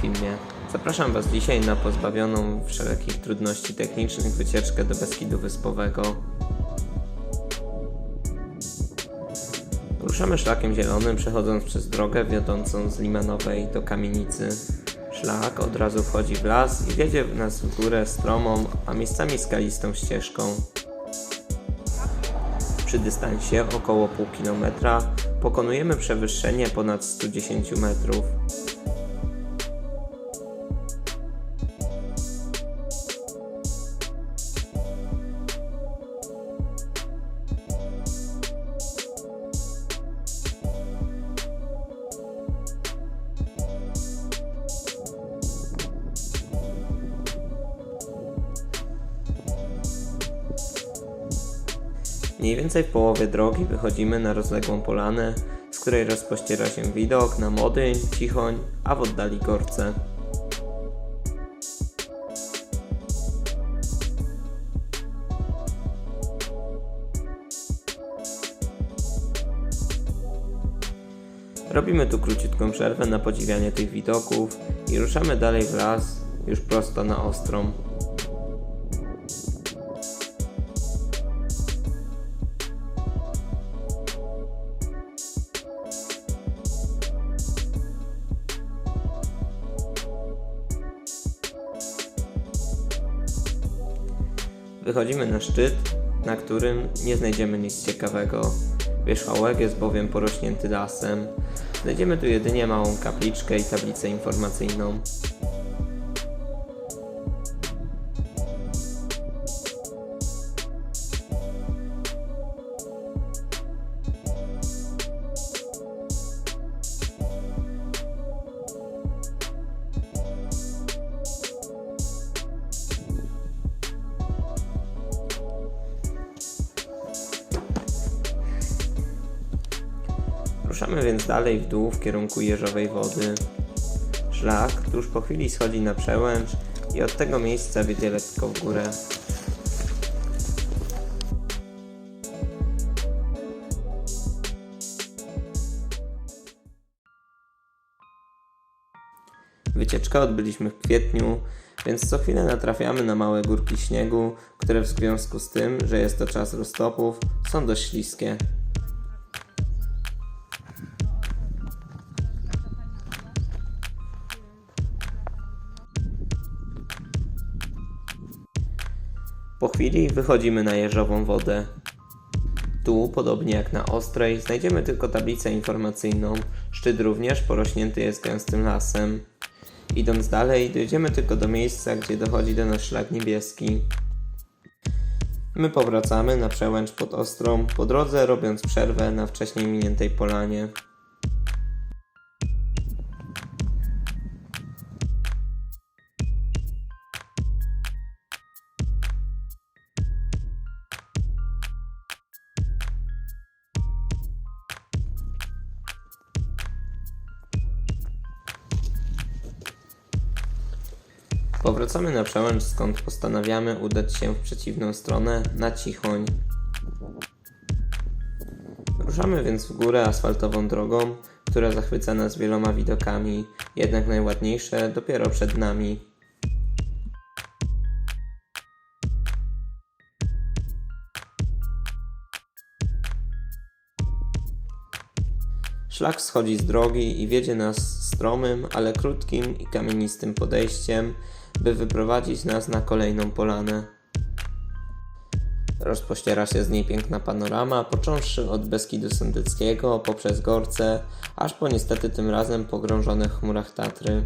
filmie. Zapraszam Was dzisiaj na pozbawioną wszelkich trudności technicznych wycieczkę do Beskidu Wyspowego. Ruszamy szlakiem zielonym, przechodząc przez drogę wiodącą z Limanowej do Kamienicy. Szlak od razu wchodzi w las i wiedzie nas w górę stromą, a miejscami skalistą ścieżką. Przy dystansie około pół kilometra pokonujemy przewyższenie ponad 110 metrów. Mniej więcej w połowie drogi wychodzimy na rozległą polanę, z której rozpościera się widok na Modyń, Cichoń, a w oddali Gorce. Robimy tu króciutką przerwę na podziwianie tych widoków i ruszamy dalej w las, już prosto na Ostrą. Wychodzimy na szczyt, na którym nie znajdziemy nic ciekawego. Wierzchołek jest bowiem porośnięty lasem. Znajdziemy tu jedynie małą kapliczkę i tablicę informacyjną. Ruszamy więc dalej w dół w kierunku Jeżowej Wody. Szlak tuż po chwili schodzi na przełęcz i od tego miejsca wiedzie lekko w górę. Wycieczkę odbyliśmy w kwietniu, więc co chwilę natrafiamy na małe górki śniegu, które w związku z tym, że jest to czas roztopów, są dość śliskie. Chwili wychodzimy na jeżową wodę. Tu, podobnie jak na Ostrej, znajdziemy tylko tablicę informacyjną. Szczyt również porośnięty jest gęstym lasem. Idąc dalej, dojdziemy tylko do miejsca, gdzie dochodzi do nas szlak niebieski. My powracamy na przełęcz pod Ostrą, po drodze robiąc przerwę na wcześniej miniętej polanie. Powracamy na przełęcz, skąd postanawiamy udać się w przeciwną stronę, na Cichoń. Ruszamy więc w górę asfaltową drogą, która zachwyca nas wieloma widokami, jednak najładniejsze dopiero przed nami. Szlak schodzi z drogi i wiedzie nas stromym, ale krótkim i kamienistym podejściem, by wyprowadzić nas na kolejną polanę. Rozpościera się z niej piękna panorama, począwszy od Beskidu Sądeckiego, poprzez Gorce, aż po niestety tym razem pogrążone w chmurach Tatry.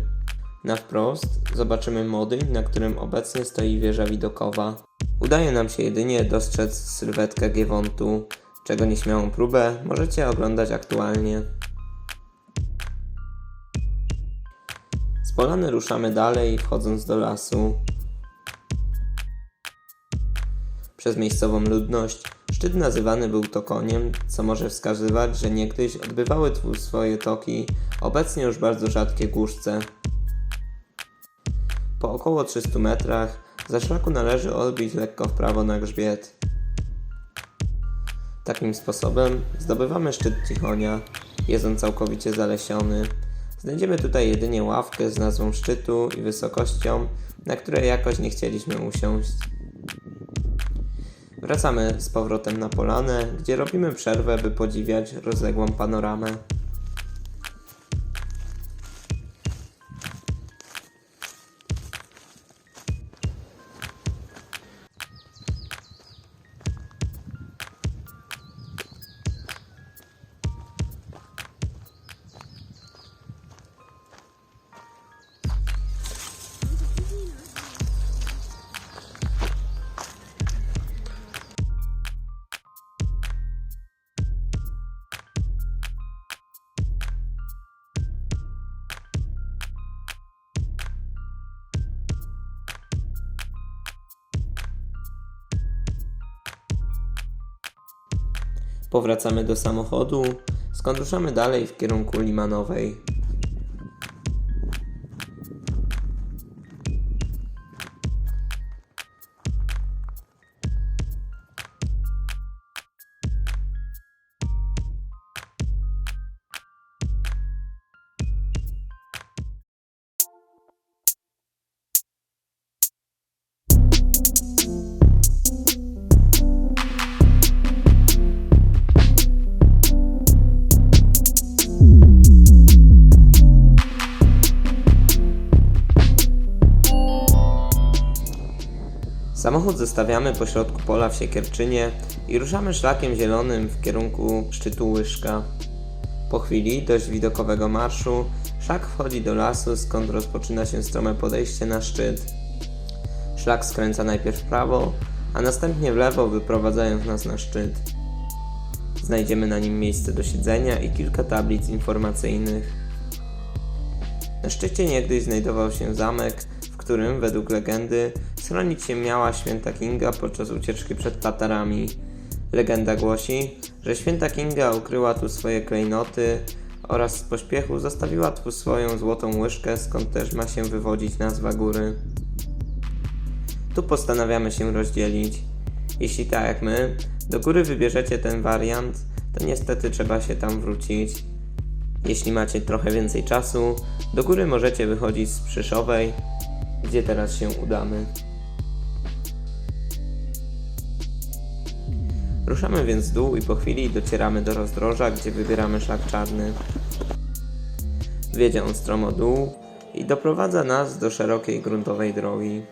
Na wprost zobaczymy Modyń, na którym obecnie stoi wieża widokowa. Udaje nam się jedynie dostrzec sylwetkę Giewontu, czego nieśmiałą próbę możecie oglądać aktualnie. Polany ruszamy dalej, wchodząc do lasu. Przez miejscową ludność szczyt nazywany był Tokoniem, co może wskazywać, że niegdyś odbywały tu swoje toki obecnie już bardzo rzadkie głuszce. Po około 300 metrach za szlaku należy odbić lekko w prawo na grzbiet. Takim sposobem zdobywamy szczyt Cichonia. Jest on całkowicie zalesiony, Znajdziemy tutaj jedynie ławkę z nazwą szczytu i wysokością, na której jakoś nie chcieliśmy usiąść. Wracamy z powrotem na polanę, gdzie robimy przerwę, by podziwiać rozległą panoramę. Powracamy do samochodu, skąd ruszamy dalej w kierunku Limanowej. Samochód zostawiamy pośrodku pola w Siekierczynie i ruszamy szlakiem zielonym w kierunku szczytu Łyżka. Po chwili dość widokowego marszu szlak wchodzi do lasu, skąd rozpoczyna się strome podejście na szczyt. Szlak skręca najpierw w prawo, a następnie w lewo, wyprowadzając nas na szczyt. Znajdziemy na nim miejsce do siedzenia i kilka tablic informacyjnych. Na szczycie niegdyś znajdował się zamek, w którym, według legendy, schronić się miała święta Kinga podczas ucieczki przed Tatarami. Legenda głosi, że święta Kinga ukryła tu swoje klejnoty oraz z pośpiechu zostawiła tu swoją złotą łyżkę, skąd też ma się wywodzić nazwa góry. Tu postanawiamy się rozdzielić. Jeśli tak jak my, do góry wybierzecie ten wariant, to niestety trzeba się tam wrócić. Jeśli macie trochę więcej czasu, do góry możecie wychodzić z Przyszowej, gdzie teraz się udamy. Ruszamy więc w dół i po chwili docieramy do rozdroża, gdzie wybieramy szlak czarny. Wiedzie on stromo dół i doprowadza nas do szerokiej gruntowej drogi.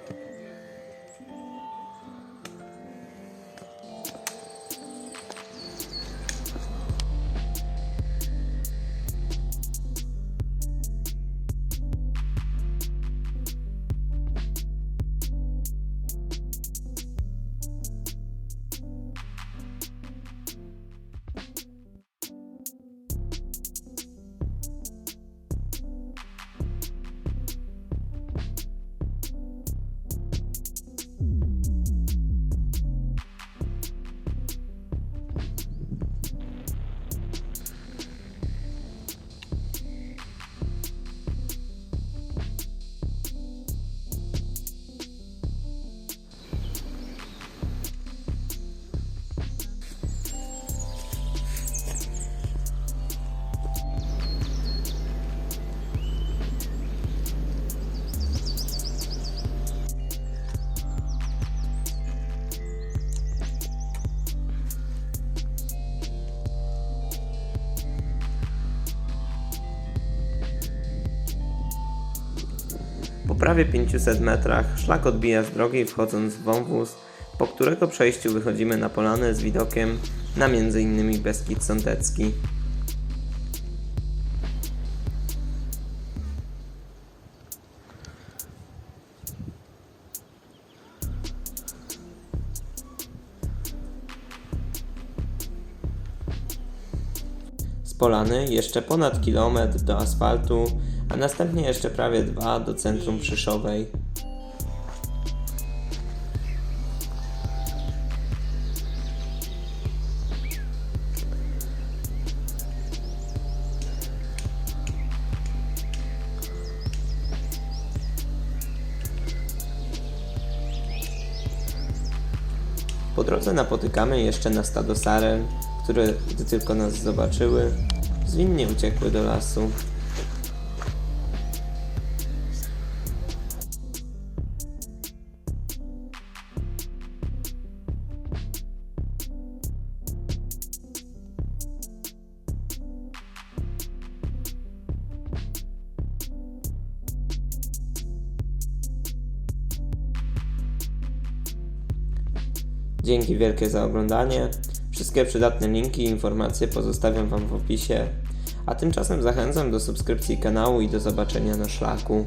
Prawie 500 metrach szlak odbija z drogi wchodząc w wąwóz, po którego przejściu wychodzimy na polanę z widokiem na m.in. Beskid Sądecki. Z Polany jeszcze ponad kilometr do asfaltu, następnie jeszcze prawie dwa do centrum Przyszowej. Po drodze napotykamy jeszcze na stado saren, które, gdy tylko nas zobaczyły, zwinnie uciekły do lasu. Dzięki wielkie za oglądanie. Wszystkie przydatne linki i informacje pozostawiam Wam w opisie. A tymczasem zachęcam do subskrypcji kanału i do zobaczenia na szlaku.